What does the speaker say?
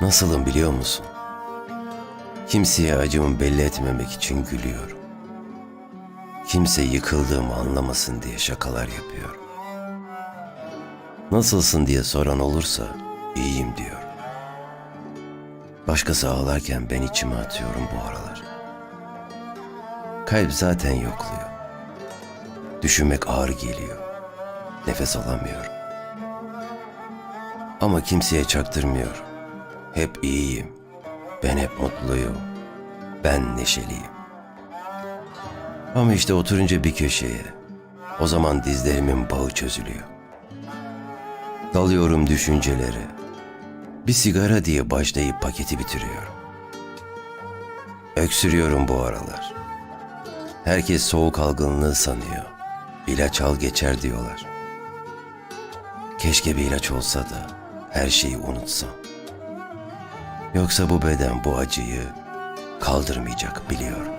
Nasılım biliyor musun? Kimseye acımı belli etmemek için gülüyorum. Kimse yıkıldığımı anlamasın diye şakalar yapıyorum. Nasılsın diye soran olursa iyiyim diyorum. Başkası ağlarken ben içime atıyorum bu aralar. Kalp zaten yokluyor. Düşünmek ağır geliyor. Nefes alamıyorum. Ama kimseye çaktırmıyorum. Hep iyiyim. Ben hep mutluyum. Ben neşeliyim. Ama işte oturunca bir köşeye, o zaman dizlerimin bağı çözülüyor. Dalıyorum düşüncelere. Bir sigara diye başlayıp paketi bitiriyorum. Öksürüyorum bu aralar. Herkes soğuk algınlığı sanıyor. İlaç al geçer diyorlar. Keşke bir ilaç olsa da her şeyi unutsam. Yoksa bu beden bu acıyı kaldırmayacak biliyorum.